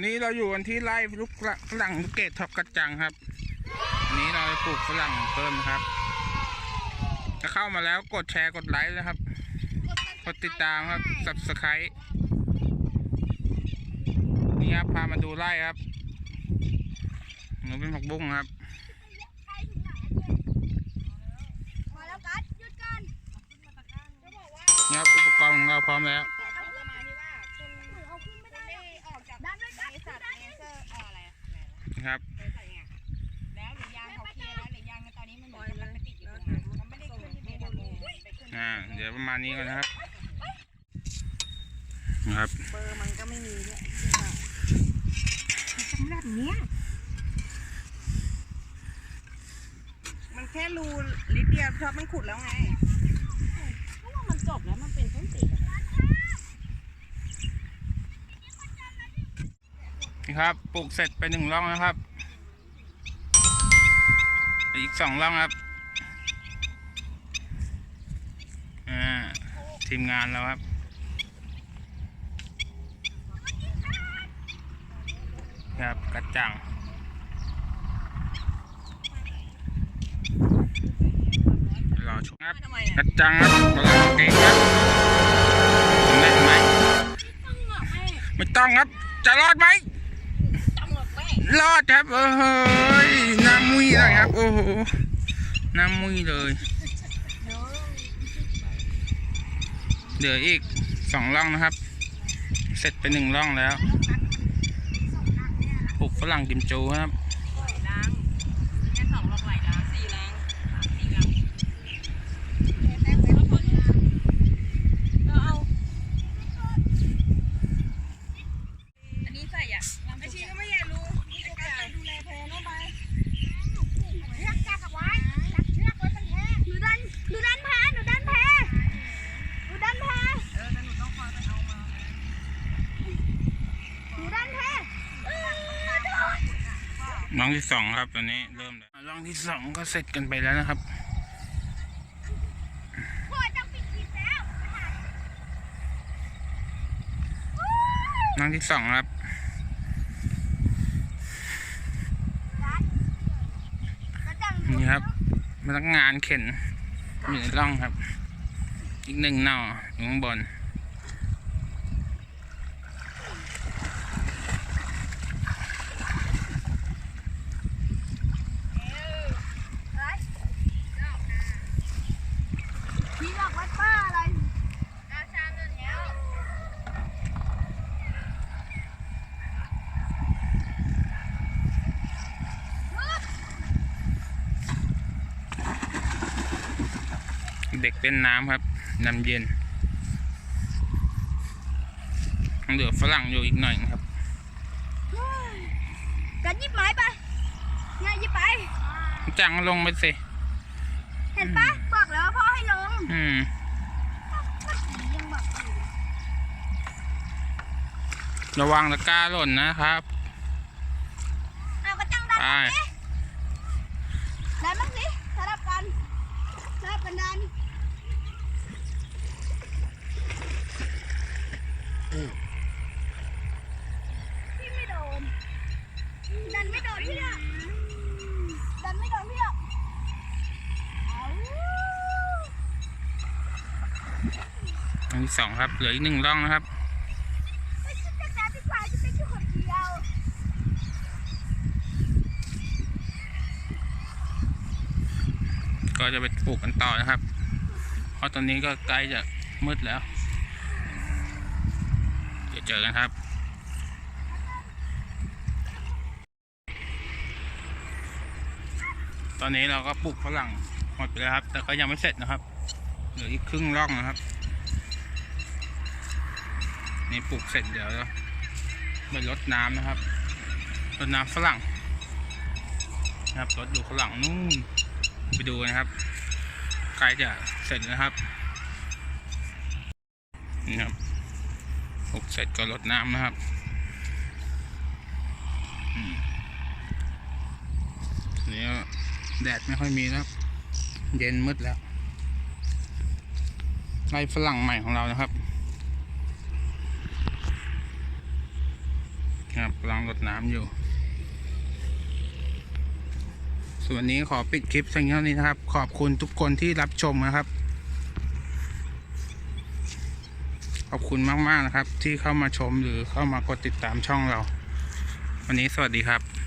วันนี้เราอยู่กันที่ไร่ลูกฝรั่งลูกเกดทอกกระจังครับวันนี้เราจะปลูกฝรั่งเพิ่มนะครับถ้าเข้ามาแล้วกดแชร์กดไลค์นะครับ กดติดตามครับ subscribe นี่ครับพามาดูไร่ครับหนูเป็นผักบุ้งครับพอแล้วกัดหยุดก่อนจะบอกว่านี่ครับอุปกรณ์ของเราพร้อมแล้ว อ่าเดี๋ยวประมาณนี้ก่อนนะครับนะครับ เบอร์มันก็ไม่มีด้วยสำหรับเนี้ยมันแค่รูนิดเดียวเพราะมันขุดแล้วไงเพราะว่ามันจบแล้วมันเป็นต้นติดอะนี่ครับปลูกเสร็จไปหนึ่งร่องนะครับ อีกสองร่องครับ อ่า ทีมงานเราครับ ครับกระจังรอชมครับทำไมกอะระจังครับกำลังเก่งครับทำได้ไหมไม่ต้องครับ จะรอดไหมต้องหลบแม่รอดครับ โอ้โหยน้ำมุ้ยเลยครับ โอ้โหน้ำมุ้ยเลย เหลืออีกสองร่องนะครับ เสร็จไปหนึ่งร่องแล้วปลูกฝรั่งกิมจูครับไหลล้างแค่สองลอกไหลล้างสี่ล้างสามสี่ล้างเอาอันนี้ใส่อะไอชีก็ไม่อยากรู้ไอ้การดูแลแพรน้องไป เชือกจับเอาไว้จับเชือกไว้เป็นแพหนูดันหนูดันแพหนูดันแพหนูดันแพ เออแต่หนูต้องคอยไปเอามา หนูดันแพเออ ร่องที่สองครับตอนนี้เริ่มแล้วร่องที่สองก็เสร็จกันไปแล้วนะครับพ่อจะปิดคลิปแล้วร่องที่สองครับกระจังนี่ครับพนักงานเข็นอยู่ในร่องครับ อีกหนึ่งหน่ออยู่ข้างบน พี่บอกว่าป้าอะไร อาชามเนี้ย เด็กเล่นน้ำครับน้ำเย็นยังเหลือฝรั่งอยู่อีกหน่อยนะครับกันหยิบไม้ไปเนี่ยหยิบไป จังลงไปสิ เห็นปะบอกแล้วว่าพ่อให้ลง อืมยังบอกอยู่ระวังตะกร้าหล่นนะครับเอากระจังดันไปบ้างสิดันบ้างสิสลับกันสลับกันดันพี่ไม่โดน ดันไม่โดนพี่อะดันไม่โดนพี่อะเอา ร่อ งที่สองครับเหลืออีกหนึ่งร่องนะครับไปชุดจักรยานดีกว่าจะเป็นแค่คนเดียวก็จะไปปลูกกันต่อนะครับ เพราะตอนนี้ก็ใกล้จะมืดแล้ว เดี๋ยวเจอกันครับ ตอนนี้เราก็ปลูกฝรั่งหมดไปแล้วครับ แต่ก็ยังไม่เสร็จนะครับ เหลืออีกครึ่งร่องนะครับ นี่ปลูกเสร็จเดี๋ยวเราไปรดน้ำนะครับรดน้ำฝรั่งนะครับรดดูฝรั่งนู่นไปดูนะครับใกล้จะเสร็จนะครับนี่ครับปลูกเสร็จก็รดน้ำนะครับนี้แดดไม่ค่อยมีแล้วครับเย็นมืดแล้วไร่ฝรั่งใหม่ของเรานะครับ ค นะ ครับกำลังรดน้ำอยู่ ส่วนนี้ขอปิดคลิปเพียงเท่านี้นะครับ ขอบคุณทุกคนที่รับชมนะครับ ขอบคุณมาก ๆ นะครับ ที่เข้ามาชมหรือเข้ามากดติดตามช่องเรา วันนี้สวัสดีครับ